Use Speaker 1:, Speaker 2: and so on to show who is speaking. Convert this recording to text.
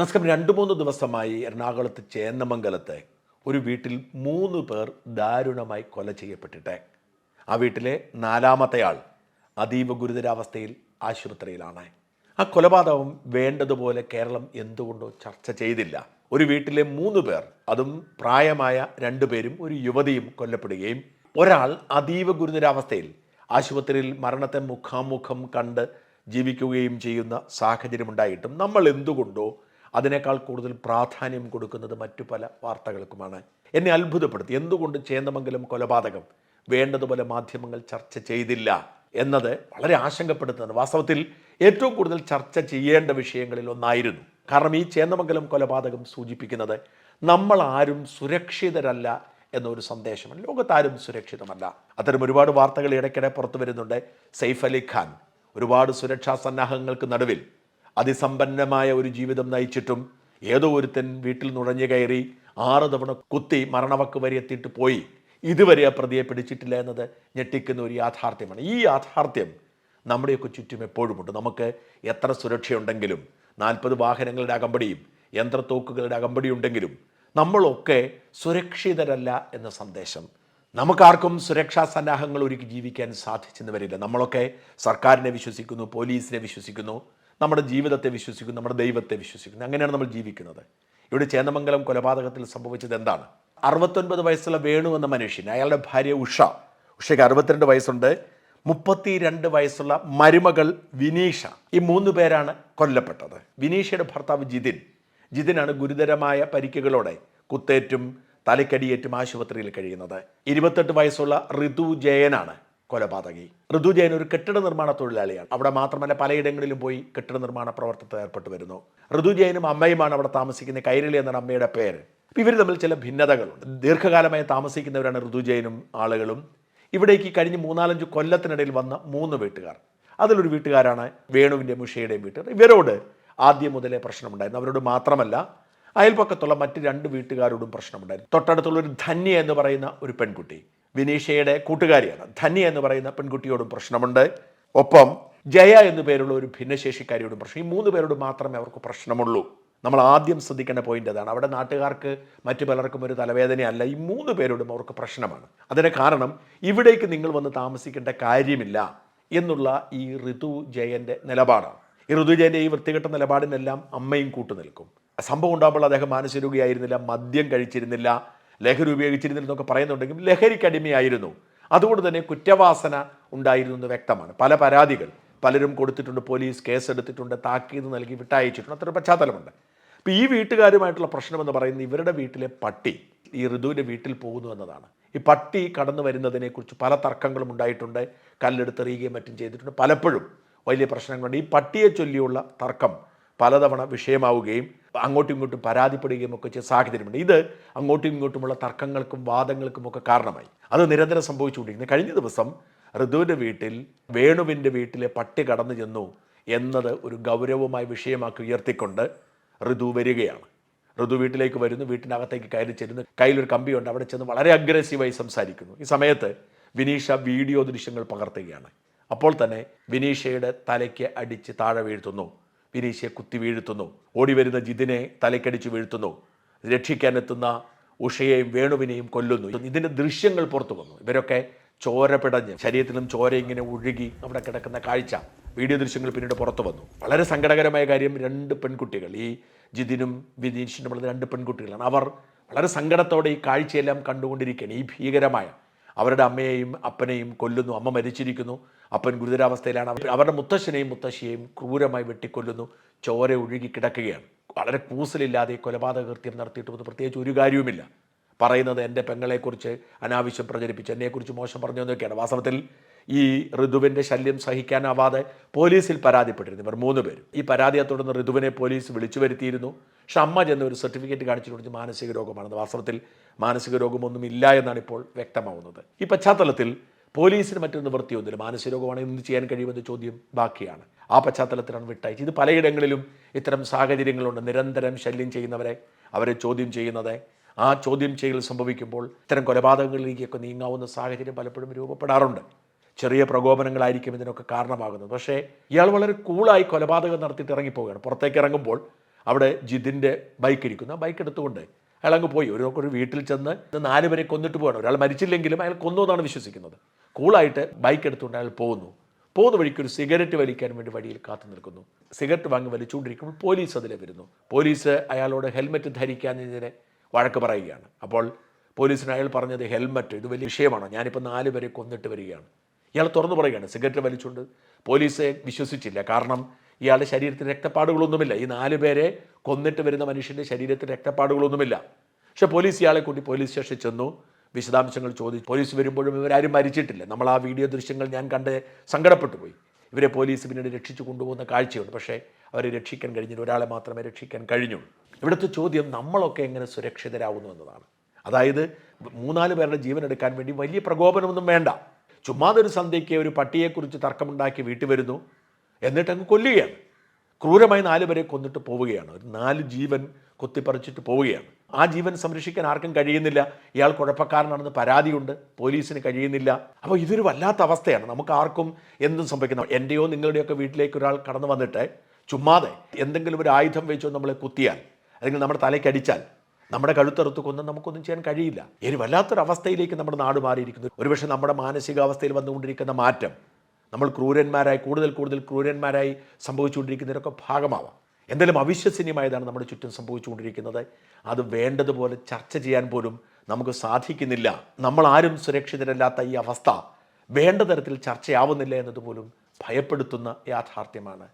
Speaker 1: നമസ്കാരം. രണ്ട് മൂന്ന് ദിവസമായി എറണാകുളത്ത് ചേന്നമംഗലത്ത് ഒരു വീട്ടിൽ മൂന്ന് പേർ ദാരുണമായി കൊല ചെയ്യപ്പെട്ടിട്ട്. ആ വീട്ടിലെ നാലാമത്തെയാൾ അതീവ ഗുരുതരാവസ്ഥയിൽ ആശുപത്രിയിലാണ്. ആ കൊലപാതകം വേണ്ടതുപോലെ കേരളം എന്തുകൊണ്ടോ ചർച്ച ചെയ്തില്ല. ഒരു വീട്ടിലെ മൂന്ന് പേർ അതും പ്രായമായ രണ്ടുപേരും ഒരു യുവതിയും കൊല്ലപ്പെടുകയും ഒരാൾ അതീവ ഗുരുതരാവസ്ഥയിൽ ആശുപത്രിയിൽ മരണത്തെ മുഖാമുഖം കണ്ട് ജീവിക്കുകയും ചെയ്യുന്ന സാഹചര്യമുണ്ടായിട്ടും നമ്മൾ എന്തുകൊണ്ടോ അതിനേക്കാൾ കൂടുതൽ പ്രാധാന്യം കൊടുക്കുന്നത് മറ്റു പല വാർത്തകൾക്കുമാണ്. എന്നെ അത്ഭുതപ്പെടുത്തി. എന്തുകൊണ്ട് ചേന്ദമംഗലം കൊലപാതകം? വേണ്ടതുപോലെ മാധ്യമങ്ങൾ ചർച്ച ചെയ്തില്ല എന്നത് വളരെ ആശങ്കപ്പെടുത്തുന്നത് വാസ്തവത്തിൽ ഏറ്റവും കൂടുതൽ ചർച്ച ചെയ്യേണ്ട വിഷയങ്ങളിൽ ഒന്നായിരുന്നു. കാരണം ഈ ചേന്ദമംഗലം കൊലപാതകം സൂചിപ്പിക്കുന്നത് നമ്മൾ ആരും സുരക്ഷിതരല്ല എന്നൊരു സന്ദേശമാണ്. ലോകത്താരും സുരക്ഷിതമല്ല. അത്തരം ഒരുപാട് വാർത്തകൾ ഇടയ്ക്കിടെ പുറത്തു വരുന്നുണ്ട്. സെയ്ഫ് അലി ഖാൻ. ഒരുപാട് സുരക്ഷാ സന്നാഹങ്ങൾക്ക് നടുവിൽ. അതിസമ്പന്നമായ ഒരു ജീവിതം നയിച്ചിട്ടും ഏതോ ഒരുത്തൻ വീട്ടിൽ നുഴഞ്ഞു കയറി ആറ് തവണ കുത്തി മരണവക്ക് വരെ എത്തിയിട്ട് പോയി. ഇതുവരെ ആ പ്രതിയെ പിടിച്ചിട്ടില്ല എന്നത് ഞെട്ടിക്കുന്ന ഒരു യാഥാർത്ഥ്യമാണ്. ഈ യാഥാർത്ഥ്യം നമ്മുടെയൊക്കെ ചുറ്റും എപ്പോഴുമുണ്ട്. നമുക്ക് എത്ര സുരക്ഷയുണ്ടെങ്കിലും നാൽപ്പത് വാഹനങ്ങളുടെ അകമ്പടിയും യന്ത്രത്തോക്കുകളുടെ അകമ്പടി ഉണ്ടെങ്കിലും നമ്മളൊക്കെ സുരക്ഷിതരല്ല എന്ന സന്ദേശം. നമുക്കാർക്കും സുരക്ഷാ സന്നാഹങ്ങൾ ഒരുക്കി ജീവിക്കാൻ സാധിച്ചെന്ന് വരില്ല. നമ്മളൊക്കെ സർക്കാരിനെ വിശ്വസിക്കുന്നു പോലീസിനെ വിശ്വസിക്കുന്നു. നമ്മുടെ ജീവിതത്തെ വിശ്വസിക്കുന്നു നമ്മുടെ ദൈവത്തെ വിശ്വസിക്കുന്നു. അങ്ങനെയാണ് നമ്മൾ ജീവിക്കുന്നത്. ഇവിടെ ചേന്നമംഗലം കൊലപാതകത്തിൽ സംഭവിച്ചത് എന്താണ്? അറുപത്തൊൻപത് വയസ്സുള്ള വേണു എന്ന മനുഷ്യൻ അയാളുടെ ഭാര്യ ഉഷ. ഉഷയ്ക്ക് അറുപത്തിരണ്ട് വയസ്സുണ്ട്. മുപ്പത്തി രണ്ട് വയസ്സുള്ള മരുമകൾ വിനീഷ. ഈ മൂന്ന് പേരാണ് കൊല്ലപ്പെട്ടത്. വിനീഷയുടെ ഭർത്താവ് ജിതിൻ. ജിതിനാണ് ഗുരുതരമായ പരിക്കുകളോടെ കുത്തേറ്റും തലക്കടിയേറ്റും ആശുപത്രിയിൽ കഴിയുന്നത്. ഇരുപത്തെട്ട് വയസ്സുള്ള ഋതു ജയനാണ് കൊലപാതകി. ഋതു ജയൻ ഒരു കെട്ടിട നിർമ്മാണ തൊഴിലാളിയാണ്. അവിടെ മാത്രമല്ല പലയിടങ്ങളിലും പോയി കെട്ടിട നിർമ്മാണ പ്രവർത്തനത്തിൽ ഏർപ്പെട്ടു വരുന്നു. ഋതു ജയനും അമ്മയുമാണ് അവിടെ താമസിക്കുന്ന കൈരളി എന്നാണ് അമ്മയുടെ പേര്. ഇവർ തമ്മിൽ ചില ഭിന്നതകളുണ്ട്. ദീർഘകാലമായി താമസിക്കുന്നവരാണ് ഋതു ജയനും ആളുകളും. ഇവിടേക്ക് കഴിഞ്ഞ് മൂന്നാലഞ്ച് കൊല്ലത്തിനിടയിൽ വന്ന മൂന്ന് വീട്ടുകാർ. അതിലൊരു വീട്ടുകാരാണ് വേണുവിന്റെ മുഷയുടെയും വീട്ടുകാർ. ഇവരോട് ആദ്യം മുതലേ പ്രശ്നമുണ്ടായിരുന്നു. അവരോട് മാത്രമല്ല അയൽപ്പക്കത്തുള്ള മറ്റ് രണ്ട് വീട്ടുകാരോടും പ്രശ്നമുണ്ടായിരുന്നു. തൊട്ടടുത്തുള്ള ഒരു ധന്യ എന്ന് പറയുന്ന ഒരു പെൺകുട്ടി. വിനീഷയുടെ കൂട്ടുകാരിയാണ്. ധന്യ എന്ന് പറയുന്ന പെൺകുട്ടിയോടും പ്രശ്നമുണ്ട്. ഒപ്പം ജയ എന്നു പേരുള്ള ഒരു ഭിന്നശേഷിക്കാരിയോടും പ്രശ്നം. ഈ മൂന്ന് പേരോട് മാത്രമേ അവർക്ക് പ്രശ്നമുള്ളൂ. നമ്മൾ ആദ്യം ശ്രദ്ധിക്കേണ്ട പോയിന്റ് അതാണ് അവിടെ നാട്ടുകാർക്ക് മറ്റു പലർക്കും ഒരു തലവേദനയല്ല. ഈ മൂന്ന് പേരോടും അവർക്ക് പ്രശ്നമാണ്. അതിന് കാരണം ഇവിടേക്ക് നിങ്ങൾ വന്ന് താമസിക്കേണ്ട കാര്യമില്ല എന്നുള്ള ഈ ഋതു ജയന്റെ നിലപാടാണ്. ഈ ഋതു ജയന്റെ ഈ വൃത്തികെട്ട നിലപാടിനെല്ലാം അമ്മയും കൂട്ടു നിൽക്കും സംഭവം ഉണ്ടാകുമ്പോൾ അദ്ദേഹം മാനസരോഗിയായിരുന്നില്ല മദ്യം കഴിച്ചിരുന്നില്ല ലഹരി ഉപയോഗിച്ചിരുന്നില്ല എന്നൊക്കെ പറയുന്നുണ്ടെങ്കിൽ ലഹരിക്കടിമയായിരുന്നു അതുകൊണ്ട് തന്നെ കുറ്റവാസന ഉണ്ടായിരുന്നു എന്ന് വ്യക്തമാണ്. പല പരാതികൾ. പലരും കൊടുത്തിട്ടുണ്ട് പോലീസ് കേസെടുത്തിട്ടുണ്ട് താക്കീത് നൽകി വിട്ടയച്ചിട്ടുണ്ട്. അത്ര പശ്ചാത്തലമുണ്ട്. അപ്പോൾ ഈ വീട്ടുകാരുമായിട്ടുള്ള പ്രശ്നമെന്ന് പറയുന്നത് ഇവരുടെ വീട്ടിലെ പട്ടി ഈ ഋതുവിന്റെ വീട്ടിൽ പോകുന്നു എന്നതാണ്. ഈ പട്ടി കടന്നു വരുന്നതിനെക്കുറിച്ച് പല തർക്കങ്ങളും ഉണ്ടായിട്ടുണ്ട്. കല്ലെടുത്തെറിയുകയും മറ്റും ചെയ്തിട്ടുണ്ട്. പലപ്പോഴും വലിയ പ്രശ്നങ്ങളുണ്ട്. ഈ പട്ടിയെ ചൊല്ലിയുള്ള തർക്കം പലതവണ വിഷയമാവുകയും അങ്ങോട്ടും ഇങ്ങോട്ടും പരാതിപ്പെടുകയും ഒക്കെ ചെയ്ത സാഹചര്യമുണ്ട്. ഇത് അങ്ങോട്ടും ഇങ്ങോട്ടുമുള്ള തർക്കങ്ങൾക്കും വാദങ്ങൾക്കും ഒക്കെ കാരണമായി. അത് നിരന്തരം സംഭവിച്ചുകൊണ്ടിരിക്കുന്നത് കഴിഞ്ഞ ദിവസം ഋതുവിന്റെ വീട്ടിൽ വേണുവിന്റെ വീട്ടിലെ പട്ടി കടന്നു ചെന്നു എന്നത് ഒരു ഗൗരവമായ വിഷയമാക്കി ഉയർത്തിക്കൊണ്ട് ഋതു വരികയാണ്. ഋതു വീട്ടിലേക്ക് വരുന്നു. വീട്ടിനകത്തേക്ക് കയറി ചെല്ലുന്നു. കയ്യിലൊരു കമ്പിയുണ്ട് അവിടെ ചെന്ന് വളരെ അഗ്രസീവായി സംസാരിക്കുന്നു. ഈ സമയത്ത് വിനീഷ വീഡിയോ ദൃശ്യങ്ങൾ പകർത്തുകയാണ്. അപ്പോൾ തന്നെ വിനീഷയുടെ തലയ്ക്ക് അടിച്ച് താഴെ വീഴ്ത്തുന്നു. വിനീഷയെ കുത്തി വീഴ്ത്തുന്നു. ഓടി വരുന്ന ജിതിനെ തലയ്ക്കടിച്ച് വീഴ്ത്തുന്നു. രക്ഷിക്കാനെത്തുന്ന ഉഷയെയും വേണുവിനെയും കൊല്ലുന്നു. ഇതിന്റെ ദൃശ്യങ്ങൾ പുറത്തു വന്നു. ഇവരൊക്കെ ചോര പിടഞ്ഞ് ശരീരത്തിലും ചോര ഇങ്ങനെ ഒഴുകി അവിടെ കിടക്കുന്ന കാഴ്ച വീഡിയോ ദൃശ്യങ്ങൾ പിന്നീട് പുറത്തു വന്നു. വളരെ സങ്കടകരമായ കാര്യം രണ്ട് പെൺകുട്ടികൾ ഈ ജിതിനും വിനീഷിനും ഉള്ള രണ്ട് പെൺകുട്ടികളാണ്. അവർ വളരെ സങ്കടത്തോടെ ഈ കാഴ്ചയെല്ലാം കണ്ടുകൊണ്ടിരിക്കുകയാണ്. ഈ ഭീകരമായ അവരുടെ അമ്മയെയും അപ്പനെയും കൊല്ലുന്നു. അമ്മ മരിച്ചിരിക്കുന്നു. അപ്പൻ ഗുരുതരാവസ്ഥയിലാണ്. അവരുടെ മുത്തശ്ശനെയും മുത്തശ്ശിയെയും ക്രൂരമായി വെട്ടിക്കൊല്ലുന്നു. ചോര ഒഴുകി കിടക്കുകയാണ്. വളരെ കൂസലില്ലാതെ ഈ കൊലപാതക കൃത്യം നടത്തിയിട്ട് പ്രത്യേകിച്ച് ഒരു കാര്യവുമില്ല. പറയുന്നത് എന്റെ പെങ്ങളെക്കുറിച്ച് അനാവശ്യം പ്രചരിപ്പിച്ച് എന്നെക്കുറിച്ച് മോശം പറഞ്ഞു എന്നൊക്കെയാണ്. വാസ്തവത്തിൽ ഈ ഋതുവിന്റെ ശല്യം സഹിക്കാനാവാതെ പോലീസിൽ പരാതിപ്പെട്ടിരുന്നു ഇവർ മൂന്ന് പേരും. ഈ പരാതിയെ തുടർന്ന് ഋതുവിനെ പോലീസ് വിളിച്ചു വരുത്തിയിരുന്നു. പക്ഷെ അമ്മ ചെന്ന് ഒരു സർട്ടിഫിക്കറ്റ് കാണിച്ചു കൊടുത്ത്. മാനസിക രോഗമാണെന്ന്. വാസ്തവത്തിൽ മാനസിക രോഗമൊന്നും ഇല്ല എന്നാണ് ഇപ്പോൾ വ്യക്തമാവുന്നത്. ഈ പശ്ചാത്തലത്തിൽ പോലീസിന് മറ്റൊരു നിവൃത്തിയൊന്നുമില്ല മാനസിക രോഗമാണെങ്കിൽ എന്ത് ചെയ്യാൻ കഴിയുമെന്ന ചോദ്യം ബാക്കിയാണ്. ആ പശ്ചാത്തലത്തിലാണ് വിട്ടയച്ചത്. ഇത് പലയിടങ്ങളിലും ഇത്തരം സാഹചര്യങ്ങളുണ്ട്. നിരന്തരം ശല്യം ചെയ്യുന്നവരെ അവരെ ചോദ്യം ചെയ്യുന്നത്. ആ ചോദ്യം ചെയ്യൽ സംഭവിക്കുമ്പോൾ ഇത്തരം കൊലപാതകങ്ങളിലേക്കൊക്കെ നീങ്ങാവുന്ന സാഹചര്യം പലപ്പോഴും രൂപപ്പെടാറുണ്ട്. ചെറിയ പ്രകോപനങ്ങളായിരിക്കും ഇതിനൊക്കെ കാരണമാകുന്നത്. പക്ഷേ ഇയാൾ വളരെ കൂളായി കൊലപാതകം നടത്തിയിട്ട് ഇറങ്ങിപ്പോവുകയാണ്. പുറത്തേക്ക് ഇറങ്ങുമ്പോൾ അവിടെ ജിതിന്റെ ബൈക്ക് ഇരിക്കുന്നു. ആ ബൈക്ക് എടുത്തുകൊണ്ട് അയാൾ അങ്ങ് പോയി. ഒരു ഒരു വീട്ടിൽ ചെന്ന് നാല് പേരെ കൊന്നിട്ട് പോകണം ഒരാൾ മരിച്ചില്ലെങ്കിലും അയാൾ കൊന്നു എന്നാണ് വിശ്വസിക്കുന്നത്. കൂളായിട്ട് ബൈക്ക് എടുത്തുകൊണ്ട് അയാൾ പോകുന്നു. പോകുന്ന വഴിക്ക് ഒരു സിഗരറ്റ് വലിക്കാൻ വേണ്ടി വഴിയിൽ കാത്തു നിൽക്കുന്നു. സിഗരറ്റ് വാങ്ങി വലിച്ചുകൊണ്ടിരിക്കുമ്പോൾ പോലീസ് അതിലെ വരുന്നു. പോലീസ് അയാളോട് ഹെൽമെറ്റ് ധരിക്കാഞ്ഞതിനെ വഴക്ക് പറയുകയാണ്. അപ്പോൾ പോലീസിന് അയാൾ പറഞ്ഞത് ഹെൽമെറ്റ് ഇത് വലിയ വിഷയമാണോ? ഞാനിപ്പോൾ നാല് പേരെ കൊന്നിട്ട് വരികയാണ്. ഇയാൾ തുറന്നു പറയുകയാണ് സിഗരറ്റ് വലിച്ചുകൊണ്ട്. പോലീസെ വിശ്വസിച്ചില്ല. കാരണം ഇയാളുടെ ശരീരത്തിൽ രക്തപ്പാടുകളൊന്നുമില്ല. ഈ നാല് പേരെ കൊന്നിട്ട് വരുന്ന മനുഷ്യന്റെ ശരീരത്തിൽ രക്തപ്പാടുകളൊന്നുമില്ല. പക്ഷെ പോലീസ് ഇയാളെ കൂട്ടി പോലീസ് സ്റ്റേഷനിൽ ചെന്നു. വിശദാംശങ്ങൾ ചോദിച്ചു പോലീസ് വരുമ്പോഴും ഇവരാരും മരിച്ചിട്ടില്ല. നമ്മൾ ആ വീഡിയോ ദൃശ്യങ്ങൾ ഞാൻ കണ്ട് സങ്കടപ്പെട്ടു പോയി. ഇവരെ പോലീസ് പിന്നീട് രക്ഷിച്ചു കൊണ്ടുപോകുന്ന കാഴ്ചയുണ്ട്. പക്ഷേ അവരെ രക്ഷിക്കാൻ കഴിഞ്ഞില്ല. ഒരാളെ മാത്രമേ രക്ഷിക്കാൻ കഴിഞ്ഞുള്ളൂ. ഇവിടുത്തെ ചോദ്യം നമ്മളൊക്കെ എങ്ങനെ സുരക്ഷിതരാകുന്നു എന്നതാണ്. അതായത് മൂന്നാൽ പേരുടെ ജീവൻ എടുക്കാൻ വേണ്ടി വലിയ പ്രകോപനമൊന്നും വേണ്ട. ചുമ്മാതൊരു സന്ധ്യയ്ക്ക് ഒരു പട്ടിയെക്കുറിച്ച് തർക്കമുണ്ടാക്കി വീട്ടിൽ വരുന്നു. എന്നിട്ട് അങ്ങ് കൊല്ലുകയാണ്. ക്രൂരമായി നാല് പേരെ കൊന്നിട്ട് പോവുകയാണ്. ഒരു നാല് ജീവൻ കൊത്തിപ്പറിച്ചിട്ട് പോവുകയാണ്. ആ ജീവൻ സംരക്ഷിക്കാൻ ആർക്കും കഴിയുന്നില്ല. ഇയാൾ കുഴപ്പക്കാരനാണെന്ന് പരാതിയുണ്ട്. പോലീസിന് കഴിയുന്നില്ല. അപ്പോൾ ഇതൊരു വല്ലാത്ത അവസ്ഥയാണ്. നമുക്ക് ആർക്കും എന്തും സംഭവിക്കുന്ന. എന്റെയോ നിങ്ങളുടെയൊക്കെ വീട്ടിലേക്ക് ഒരാൾ കടന്നു വന്നിട്ട് ചുമ്മാതെ എന്തെങ്കിലും ഒരു ആയുധം വെച്ചോ നമ്മളെ കുത്തിയാൽ അല്ലെങ്കിൽ നമ്മുടെ തലയ്ക്കടിച്ചാൽ നമ്മുടെ കഴുത്തറുത്ത് കൊന്നും നമുക്കൊന്നും ചെയ്യാൻ കഴിയില്ല. ഇനി വല്ലാത്തൊരവസ്ഥയിലേക്ക് നമ്മുടെ നാട് മാറിയിരിക്കുന്നു. ഒരുപക്ഷെ നമ്മുടെ മാനസികാവസ്ഥയിൽ വന്നുകൊണ്ടിരിക്കുന്ന മാറ്റം നമ്മൾ ക്രൂരന്മാരായി കൂടുതൽ കൂടുതൽ ക്രൂരന്മാരായി സംഭവിച്ചുകൊണ്ടിരിക്കുന്നതിനൊക്കെ ഭാഗമാവാം. എന്തെങ്കിലും അവിശ്വസനീയമായതാണ് നമ്മുടെ ചുറ്റും സംഭവിച്ചുകൊണ്ടിരിക്കുന്നത്. അത് വേണ്ടതുപോലെ ചർച്ച ചെയ്യാൻ പോലും നമുക്ക് സാധിക്കുന്നില്ല. നമ്മൾ ആരും സുരക്ഷിതരല്ലാത്ത ഈ അവസ്ഥ വേണ്ട തരത്തിൽ ചർച്ചയാവുന്നില്ല എന്നതുപോലും ഭയപ്പെടുത്തുന്ന യാഥാർത്ഥ്യമാണ്